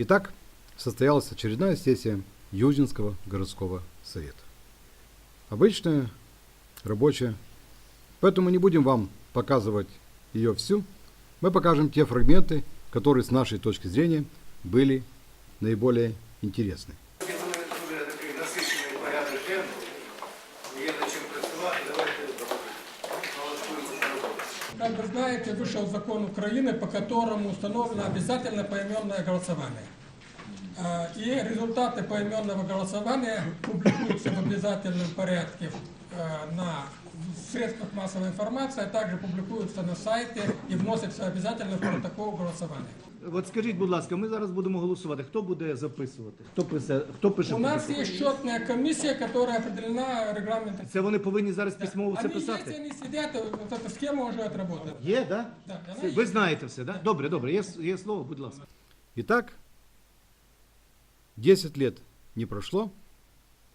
Итак, состоялась очередная сессия Южинского городского совета. Обычная, рабочая. Поэтому не будем вам показывать ее всю. Мы покажем те фрагменты, которые с нашей точки зрения были наиболее интересны. Я думаю, дуже такий насичений порядок денний. Є над чим працювати. Давайте налаштуємося на роботу. Как вы знаете, вышел закон Украины, по которому установлено обязательно поименное голосование. А, И результаты поименного голосования публикуются в обязательном порядке э, на средствах массовой информации, а также публикуются на сайте и вносятся обязательно в протокол голосования. От скажіть, будь ласка, ми зараз будемо голосувати. Хто буде записувати? Хто пише, хто пише? У нас протокол? есть счетная комиссия, которая определена регламентом. Це вони повинні зараз письмово все Они есть, писати? они сидят, вот эта схема уже отработана. Є, да? Да, она Все, есть. Ви знаєте все, да? Добре, добре, є, є слово, будь ласка. Итак, 10 лет не прошло,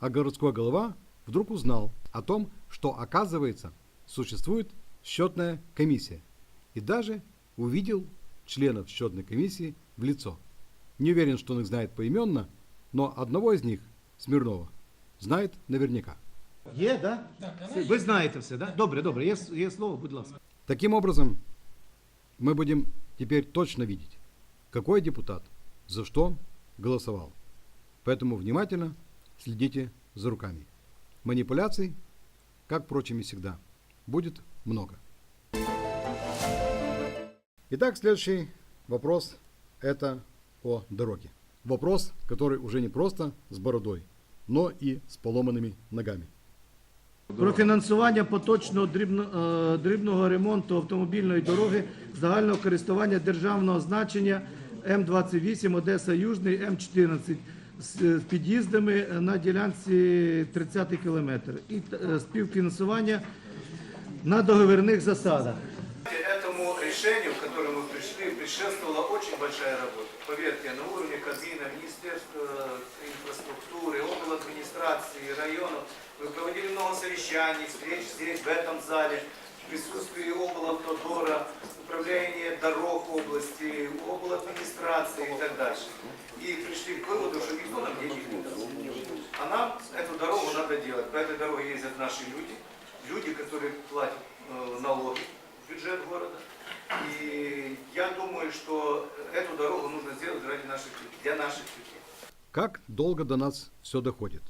а городской голова вдруг узнал о том, что, оказывается, существует счетная комиссия. И даже увидел членов счетной комиссии в лицо. Не уверен, что он их знает поименно, но одного из них, Смирнова, знает наверняка. Є, да? Да, она Все, есть. Ви знаєте все, да? Добре, добре, є, є слово, будь ласка. Таким образом, мы будем теперь точно видеть, какой депутат за что голосовал. Поэтому внимательно следите за руками. Манипуляций, как, впрочем, и всегда, будет много. Итак, следующий вопрос – это о дороге. Вопрос, который уже не просто с бородой, но и с поломанными ногами. Про фінансування поточного дрібно, е, дрібного ремонту автомобільної дороги загального користування державного значення М28 Одеса Южний М14 з е, з під'їздами на ділянці 30 кілометр і е, співфінансування на договірних засадах. Решению, к которому мы пришли, предшествовала очень большая работа. Поверьте, на уровне Кабмина, Министерства инфраструктуры, около администрации, районов. Мы проводили много совещаний, встреч здесь, в этом зале, в присутствии облавтодора, управления дорог области, обл. администрации и так дальше. И пришли к выводу, что никто нам не даст. А нам эту дорогу надо делать. По этой дороге ездят наши люди, люди, которые платят э, налоги в бюджет города. И я думаю, что эту дорогу нужно сделать ради наших для наших людей. Как долго до нас все доходит?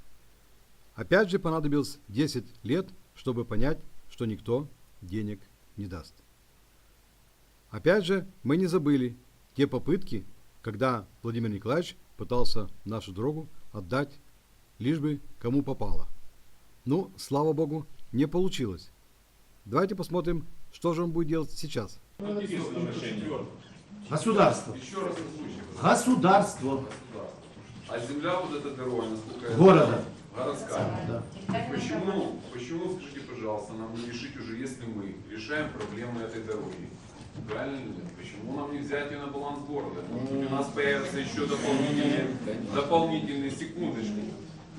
Опять же понадобилось 10 лет, чтобы понять, что никто денег не даст. Опять же, мы не забыли те попытки, когда Владимир Николаевич пытался нашу дорогу отдать, лишь бы кому попало. Ну, слава богу, не получилось. Давайте посмотрим, что же он будет делать сейчас. Государство. Государство А земля вот эта дорога, насколько я города. городская. Да. Почему, почему, скажите, пожалуйста, нам не решить уже, если мы решаем проблемы этой дороги? Правильно? Почему нам не взять ее на баланс города? Может быть, у нас появятся еще дополнительные, дополнительные секундочки.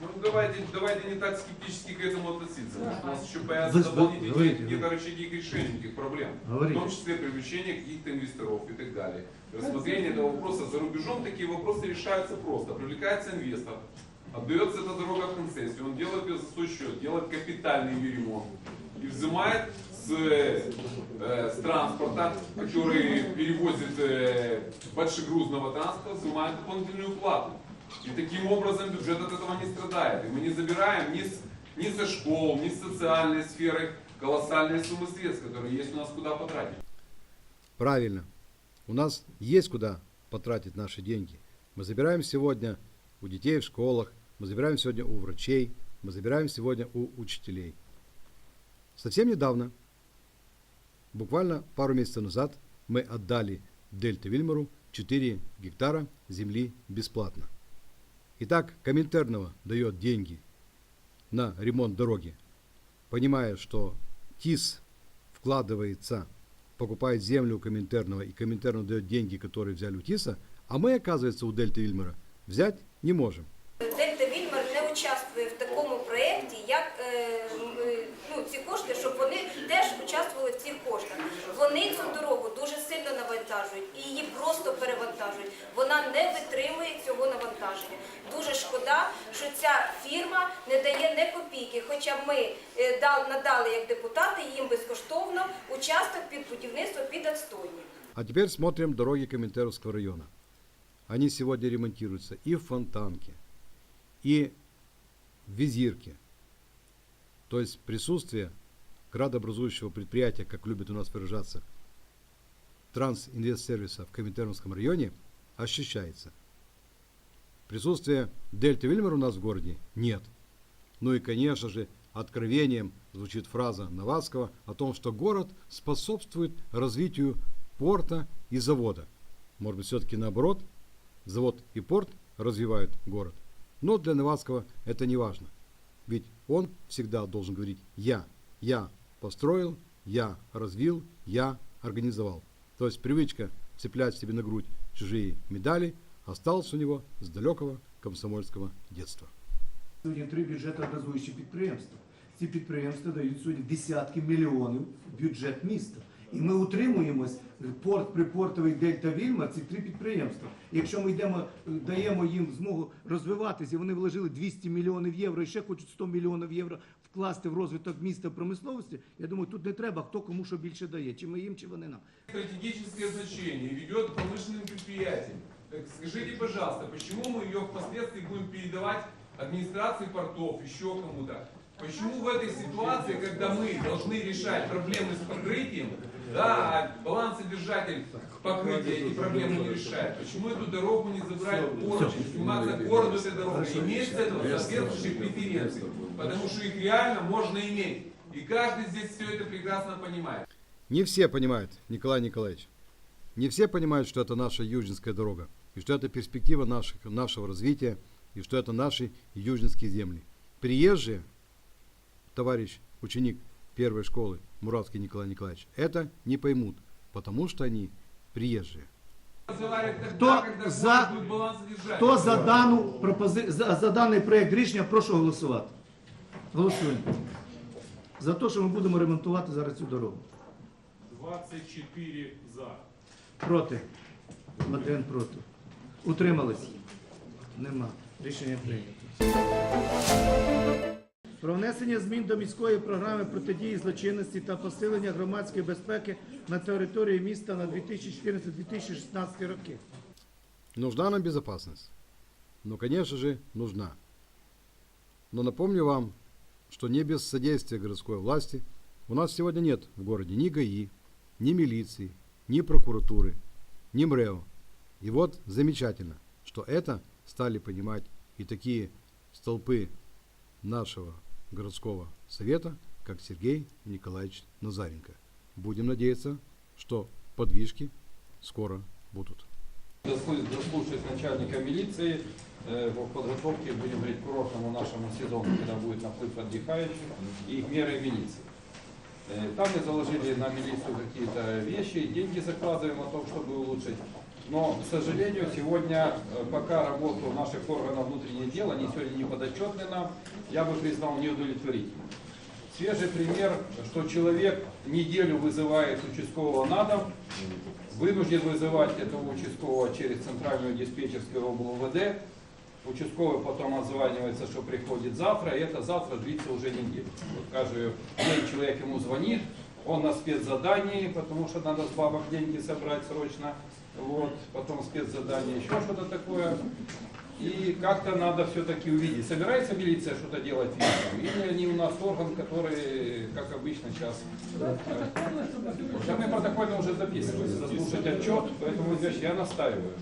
Ну, давайте, давайте не так скептически к этому относиться. Может, у нас еще появятся Вы- дополнительные какие-то рычаги к решению этих проблем. Говорите. В том числе привлечение каких-то инвесторов и так далее. Рассмотрение этого вопроса за рубежом, такие вопросы решаются просто. Привлекается инвестор, отдается эта дорога в концессию, он делает ее за свой счет, делает капитальный ее ремонт и взимает с, э, с транспорта, который перевозит э, большегрузного транспорта, взимает дополнительную плату. И таким образом бюджет от этого не страдает. И мы не забираем ни, с, ни со школ, ни с социальной сферы колоссальные суммы средств, которые есть у нас куда потратить. Правильно. У нас есть куда потратить наши деньги. Мы забираем сегодня у детей в школах, мы забираем сегодня у врачей, мы забираем сегодня у учителей. Совсем недавно, буквально пару месяцев назад, мы отдали Дельте Вильмеру 4 гектара земли бесплатно. Итак, Коминтернова дает деньги на ремонт дороги, понимая, что ТИС вкладывается, покупает землю у Коминтерного, и Коминтерн дает деньги, которые взяли у ТИСа, а мы, оказывается, у Дельты Вильмера взять не можем. Дельта Вільмер не участвує в такому проєкті, як е, м, е, ну, ці кошти, щоб вони теж участвували в цих коштах. Вони цю дорогу дуже сильно навантажують і її просто перевантажують. Вона не витримує дуже шкода, що ця фірма не дає не копійки. Хоча ми надали як депутати їм безкоштовно участок під будівництво під отстойник. А теперь смотрим дороги Коминтеровского района. Они сегодня ремонтируются и в Фонтанке, и в Визирке. То есть присутствие градообразующего предприятия, как любят у нас выражаться, трансинвестсервиса в Коминтерновском районе ощущается – Присутствие Дельты Вильмер у нас в городе нет. Ну и, конечно же, откровением звучит фраза Новацкого о том, что город способствует развитию порта и завода. Может быть, все-таки наоборот, завод и порт развивают город. Но для Новацкого это не важно. Ведь он всегда должен говорить «я». Я построил, я развил, я организовал. То есть привычка цеплять себе на грудь чужие медали осталась у него с далекого комсомольского детства. Сьогодні три бюджетообразуючі підприємства. Ці підприємства дають сьогодні десятки мільйонів в бюджет міста. І ми утримуємось порт припортовий Дельта Вільма, ці три підприємства. Якщо ми йдемо, даємо їм змогу розвиватися, і вони вложили 200 мільйонів євро і ще хочуть 100 мільйонів євро вкласти в розвиток міста промисловості. Я думаю, тут не треба хто кому що більше дає, чи ми їм, чи вони нам. стратегическое значение и ведет к промышленным предприятиям. Так скажите, пожалуйста, почему мы ее впоследствии будем передавать администрации портов, еще кому-то? Почему в этой ситуации, когда мы должны решать проблемы с покрытием, да, а балансодержатель покрытия эти проблемы не решает, почему эту дорогу не забрать не заниматься городу этой дорогой, иметь с этого соответствующие преференции? Потому что их реально можно иметь. И каждый здесь все это прекрасно понимает. Не все понимают, Николай Николаевич. Не все понимают, что это наша южинская дорога, и что это перспектива наших, нашего развития, и что это наши южинские земли. Приезжие, товарищ, ученик первой школы Муратский Николай Николаевич, это не поймут, потому что они приезжие. Когда за-. Хто за дану пропози... за, за даний проект рішення, прошу голосувати. Голосуємо. За те, що ми будемо ремонтувати зараз цю дорогу. 24 за. Проти. Один проти. Утримались? Нема. Рішення прийнято. Про внесення змін до міської програми протидії злочинності та посилення громадської безпеки на території міста на 2014-2016 роки. Нужна нам безопасность? Ну, конечно же, нужна. Но напомню вам, что не без содействия городской власти у нас сегодня нет в городе ни ГАИ, ни милиции, ни прокуратуры, ни МРЭО. И вот замечательно, что это стали понимать и такие столпы нашего городского совета, как Сергей Николаевич Назаренко. Будем надеяться, что подвижки скоро будут. Дослу- Дослушать начальника милиции э, в подготовке, будем говорить, к нашему сезону, когда будет наплыв отдыхающих, и меры милиции. Э, Там мы заложили на милицию какие-то вещи, деньги закладываем о том, чтобы улучшить. Но, к сожалению, сегодня, э, пока работу наших органов внутренних дел, они сегодня не подотчетны нам, я бы признал неудовлетворительным. Свежий пример, что человек неделю вызывает участкового на дом, вынужден вызывать этого участкового через центральную диспетчерскую ОБЛВД. Участковый потом отзванивается, что приходит завтра, и это завтра длится уже неделю. Вот каждый день человек ему звонит, он на спецзадании, потому что надо с бабок деньги собрать срочно. Вот, потом спецзадание, еще что-то такое. И как-то надо все-таки увидеть, собирается милиция что-то делать вечером, или они у нас орган, который, как обычно, сейчас... Сейчас мы протокольно уже записывали, заслушать отчет, поэтому я настаиваю.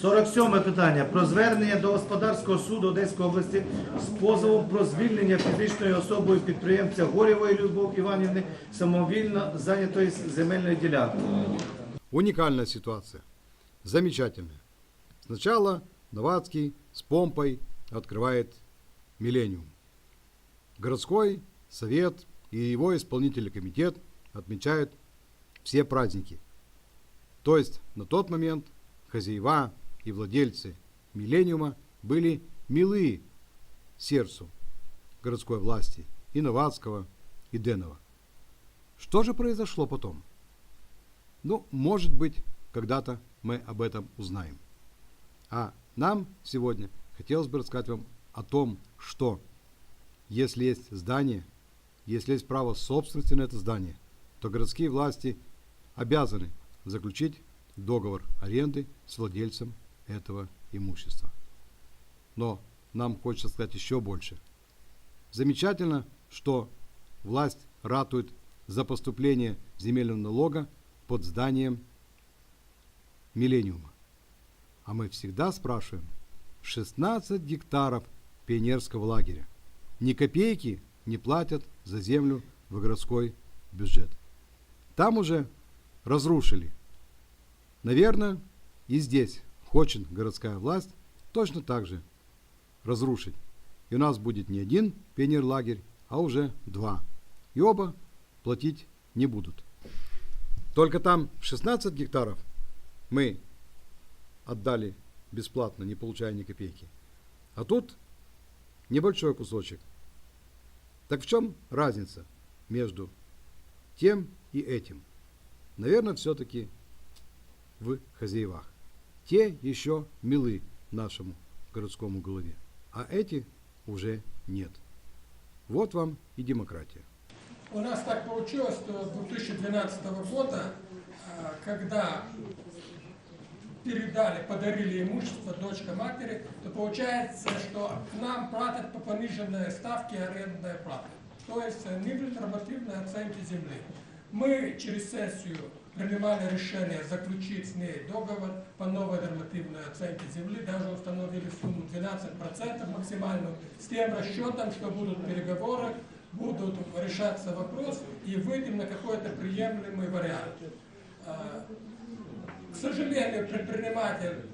47 питання про звернення до господарського суду Одеської області з позовом про звільнення фізичною особою підприємця Горєвої Любов Іванівни самовільно зайнятої земельної ділянки. Уникальная ситуация. Замечательная. Сначала Новацкий с помпой открывает «Миллениум». Городской совет и его исполнительный комитет отмечают все праздники. То есть на тот момент хозяева и владельцы «Миллениума» были милы сердцу городской власти и Новацкого, и Денова. Что же произошло потом? Ну, может быть, когда-то мы об этом узнаем. А нам сегодня хотелось бы рассказать вам о том, что если есть здание, если есть право собственности на это здание, то городские власти обязаны заключить договор аренды с владельцем этого имущества. Но нам хочется сказать еще больше. Замечательно, что власть ратует за поступление земельного налога под зданием Миллениума. А мы всегда спрашиваем, 16 гектаров пионерского лагеря. Ни копейки не платят за землю в городской бюджет. Там уже разрушили. Наверное, и здесь хочет городская власть точно так же разрушить. И у нас будет не один пионерлагерь, а уже два. И оба платить не будут. Только там 16 гектаров мы отдали бесплатно, не получая ни копейки. А тут небольшой кусочек. Так в чем разница между тем и этим? Наверное, все-таки в хозяевах. Те еще милы нашему городскому голове, а эти уже нет. Вот вам и демократия. У нас так получилось, что с 2012 года, а, когда передали, подарили имущество дочка матери, то получается, что к нам платят по пониженной ставке арендной платы. То есть э, ниже нормативной оценки земли. Мы через сессию принимали решение заключить с ней договор по новой нормативной оценке земли, даже установили сумму 12% максимальную, с тем расчетом, что будут переговоры, будут решаться вопрос и выйдем на какой-то приемлемый вариант. А, К сожалению, предприниматель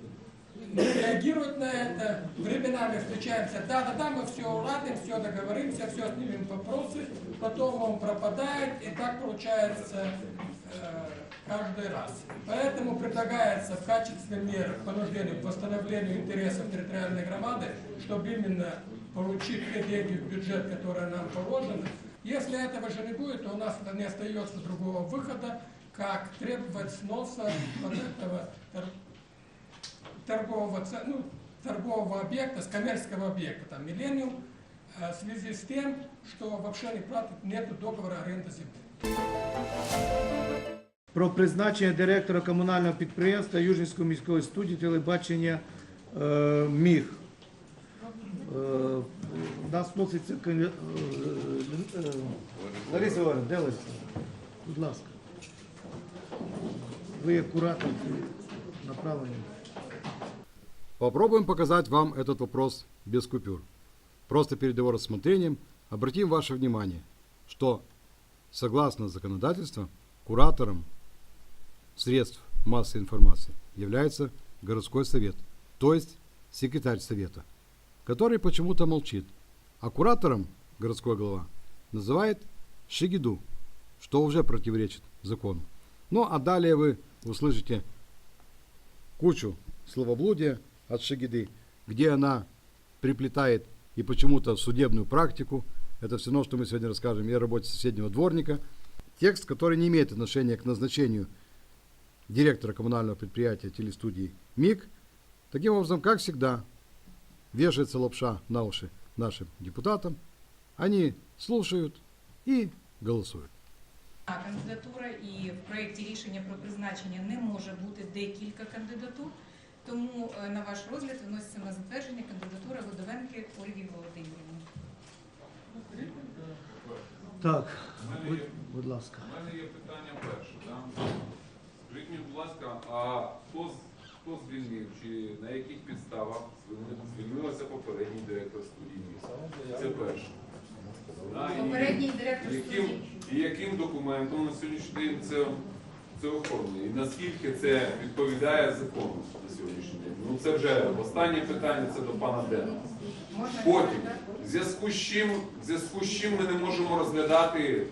не реагирует на это. Временами встречаемся, да-да-да, мы все уладим, все договоримся, все снимем вопросы, потом он пропадает, и так получается э, каждый раз. Поэтому предлагается в качестве меры к понуждению к восстановлению интересов территориальной громады, чтобы именно получить те деньги в бюджет, которые нам положены. Если этого же не будет, то у нас не остается другого выхода, как требовать сноса вот этого тор- торгового, ну, торгового объекта, с коммерческого объекта, там, Миллениум, э, в связи с тем, что вообще не платит, нет договора аренды земли Про призначення директора комунального підприємства Южнівської міської студії телебачення е, МІГ. Е, у нас вноситься кандидат. Е, е, Лариса Івановна, де Лариса? Будь ласка. Ви як куратор направлені. Попробуем показать вам этот вопрос без купюр. Просто перед его рассмотрением обратим ваше внимание, что согласно законодательству куратором средств массовой информации является городской совет, то есть секретарь совета, который почему-то молчит, а куратором городской глава называет Шигиду, что уже противоречит закону. Ну а далее вы услышите кучу словоблудия от Шагиды, где она приплетает и почему-то судебную практику, это все равно, что мы сегодня расскажем и о работе соседнего дворника, текст, который не имеет отношения к назначению директора коммунального предприятия телестудии МИГ, таким образом, как всегда, вешается лапша на уши нашим депутатам, они слушают и голосуют. Одна кандидатура і в проєкті рішення про призначення не може бути декілька кандидатур. Тому е, на ваш розгляд виноситься на затвердження кандидатура Водовенки Ольги Володимирівни. Так, будь, будь ласка. У мене є питання перше. Да? Скажіть мені, будь ласка, а хто, хто звільнив, чи на яких підставах звільнилася попередній директор студії міста? Це перше. Да, і- Попередній директор яким, студії. і яким документом на сьогоднішній день це, це оформлено? І наскільки це відповідає закону на сьогоднішній день? Ну це вже останнє питання, це до пана Дена. Потім, в зв'язку з чим, в зв'язку з чим ми не можемо розглядати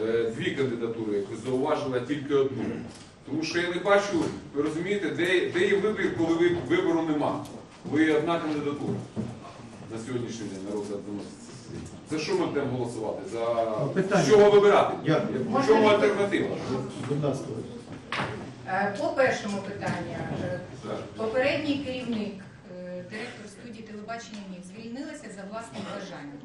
е, дві кандидатури, як ви зауважили, а тільки одну. Тому що я не бачу, ви розумієте, де, де є вибір, коли ви- вибору нема. Ви одна кандидатура на сьогоднішній день на розгляд. За що ми будемо голосувати? За питання. з чого вибирати? Дякую. В чому альтернатива? Будь ласка. Е, По першому питанню. е, Так. Попередній керівник, е, директор студії телебачення МІГ звільнилася за власним бажанням.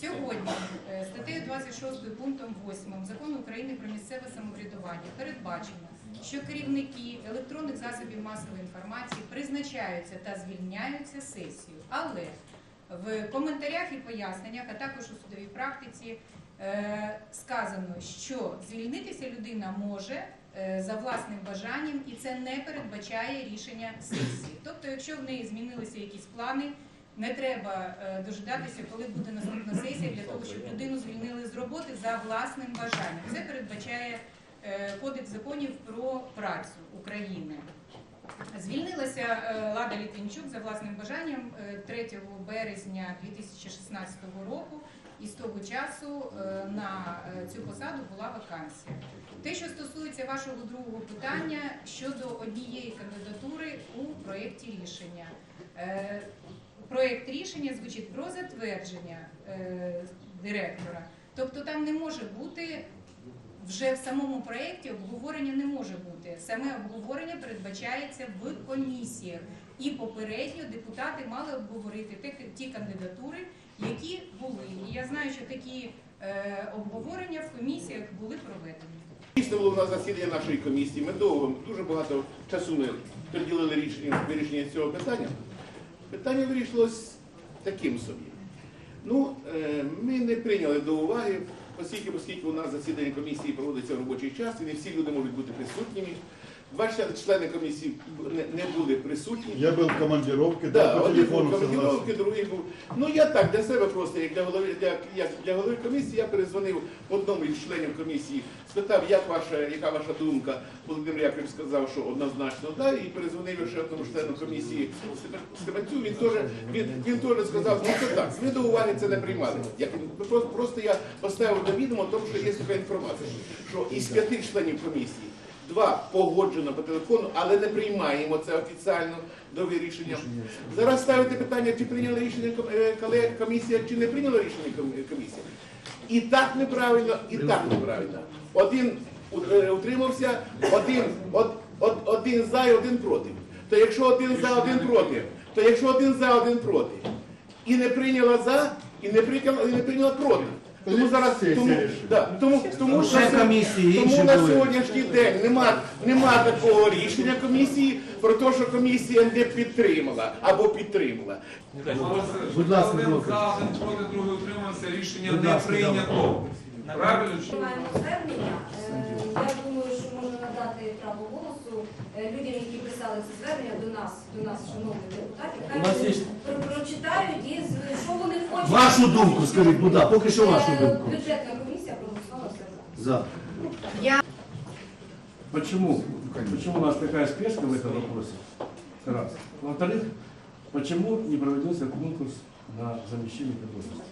Сьогодні е, статтею 26 пунктом 8 Закону України про місцеве самоврядування передбачено, що керівники електронних засобів масової інформації призначаються та звільняються сесією. Але в коментарях і поясненнях, а також у судовій практиці е, сказано, що звільнитися людина може е, за власним бажанням, і це не передбачає рішення сесії. Тобто, якщо в неї змінилися якісь плани, не треба е, дожидатися, коли буде наступна сесія для того, щоб людину звільнили з роботи за власним бажанням. Це передбачає Кодекс законів про працю України. Звільнилася е, Лада Літвінчук за власним бажанням е, 3 березня 2016 року, і з того часу е, на е, цю посаду була вакансія. Те, що стосується вашого другого питання щодо однієї кандидатури у проєкті рішення. Е, Проєкт рішення звучить про затвердження е, директора. Тобто там не може бути вже в самому проєкті обговорення не може бути. Саме обговорення передбачається в комісіях. І попередньо депутати мали обговорити ті, кандидатури, які були. І я знаю, що такі е, обговорення в комісіях були проведені. Дійсно було на засідання нашої комісії. Ми довго, дуже багато часу ми приділили рішенню вирішення цього питання. Питання вирішилось таким собі. Ну, е, ми не прийняли до уваги, оскільки, оскільки у нас засідання комісії проводиться в робочий час, і не всі люди можуть бути присутніми. Два члени- комісії не, були присутні. Я был в командировке, Да, да, по один був телефону командировки, другий був. Ну я так для себе просто, як для голови, як, як для голови комісії, я перезвонив одному із членів комісії, спитав, як ваша, яка ваша думка. Володимир Яковлевич сказав, що однозначно да, і перезвонив ще одному члену комісії Степанцю. Він теж він, він теж сказав, ну це так, ми до уваги це не приймали. Він- просто, просто я поставив до відома, тому що є така інформація, що із п'яти членів комісії. Два погоджено по телефону, але не приймаємо це офіціально до вирішення. Зараз ставите питання, чи прийняла рішення е, комісія, чи не прийняла рішення комісія. І так неправильно, і так неправильно. Один е, утримався, один, од- од- один за і один проти. То якщо один за, один проти, то якщо один за, один проти, і не прийняла за, і не прийняла, і не прийняла проти. Тому зараз тому, да, тому, тому, що тому на сьогоднішній день нема, нема такого рішення комісії про те, що комісія не підтримала або підтримала. Будь ласка, Один за, один проти, другий утримався, рішення не прийнято. Правильно? Е, Я думаю, що можна надати право голосу людям, які писали це звернення до нас, до нас, шановних депутатів. Хай У нас вони є- про- прочитають і з- що вони хочуть. Вашу думку скажіть, будь ласка, поки що вашу Е, думку. Бюджетна комісія проголосувала все за. За. Почему? Почему у нас такая спешка в этом вопросе? Раз. Во-вторых, почему не проводился конкурс на замещение должности?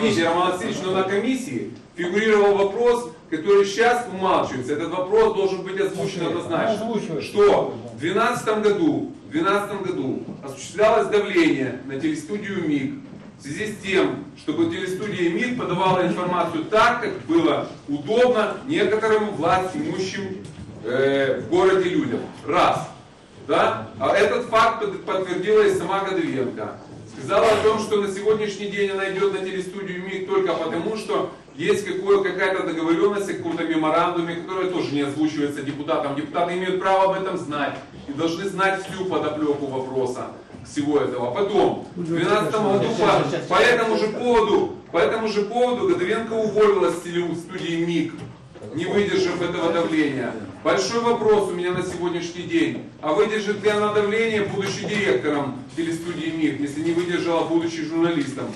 Извините, Роман Васильевич, но на комиссии фигурировал вопрос, который сейчас умалчивается. Этот вопрос должен быть озвучен однозначно. Что в 2012 году, в 2012 году осуществлялось давление на телестудию МИГ в связи с тем, чтобы телестудия МИГ подавала информацию так, как было удобно некоторым власть имущим э, в городе людям. Раз. Да? А этот факт под- подтвердила и сама Годовенко. Сказала о том, что на сегодняшний день она идет на телестудию МИГ только потому, что есть какая-то договоренность о каком-то меморандуме, которая тоже не озвучивается депутатам. Депутаты имеют право об этом знать и должны знать всю подоплеку вопроса всего этого. Потом, в 2012 году по, по этому же поводу, по этому же поводу Годовенко уволилась с телестудии МИГ не выдержав этого давления. Большой вопрос у меня на сегодняшний день. А выдержит ли она давление, будучи директором телестудии МИГ, если не выдержала, будучи журналистом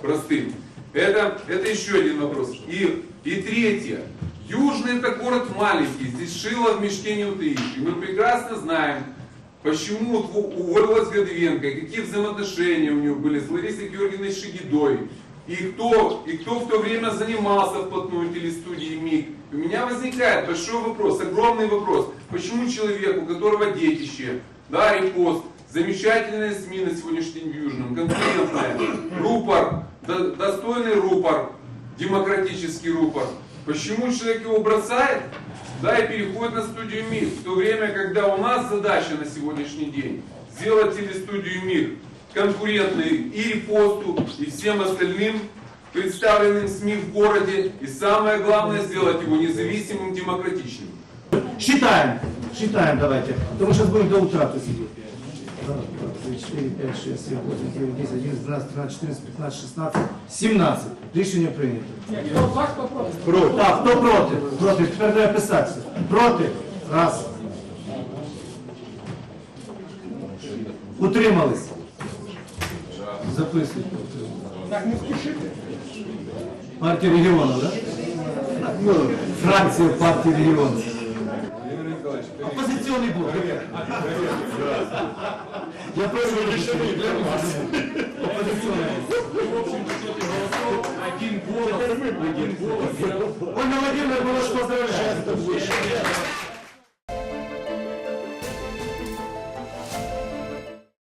простым? Это, это еще один вопрос. И, и третье. Южный это город маленький, здесь шило в мешке не утаишь. И мы прекрасно знаем, почему уволилась Годовенко, какие взаимоотношения у нее были с Ларисой Георгиевной Шигидой. И кто, и кто в то время занимался вплотную телестудией МИГ. У меня возникает большой вопрос, огромный вопрос. Почему человек, у которого детище, да, репост, замечательные СМИ на сегодняшний день в Южном, конкурентная, рупор, до- достойный рупор, демократический рупор. Почему человек его бросает, да, и переходит на студию МИГ, в то время, когда у нас задача на сегодняшний день сделать телестудию МИГ конкурентной и репосту, и всем остальным представленным СМИ в городе и самое главное сделать его независимым, демократичным. Считаем. Считаем давайте. Потому что сейчас будем до утра тут сидеть. Раз, два, три, четыре, пять, шесть, семь, восемь, девять, десять, одиннадцать, двенадцать, тринадцать, четырнадцать, пятнадцать, шестнадцать, семнадцать. Рішення прийнято. Проти. Так, хто проти? Проти. Тепер треба писатися. Проти. Раз. Утримались. Записуйте. Так, не спішите Партія регіону, так? Ну, фракція партії регіону. Опозиційний блок. Я прошу Опозиційний блок. Ольга Владимировна, мы вас поздравляем.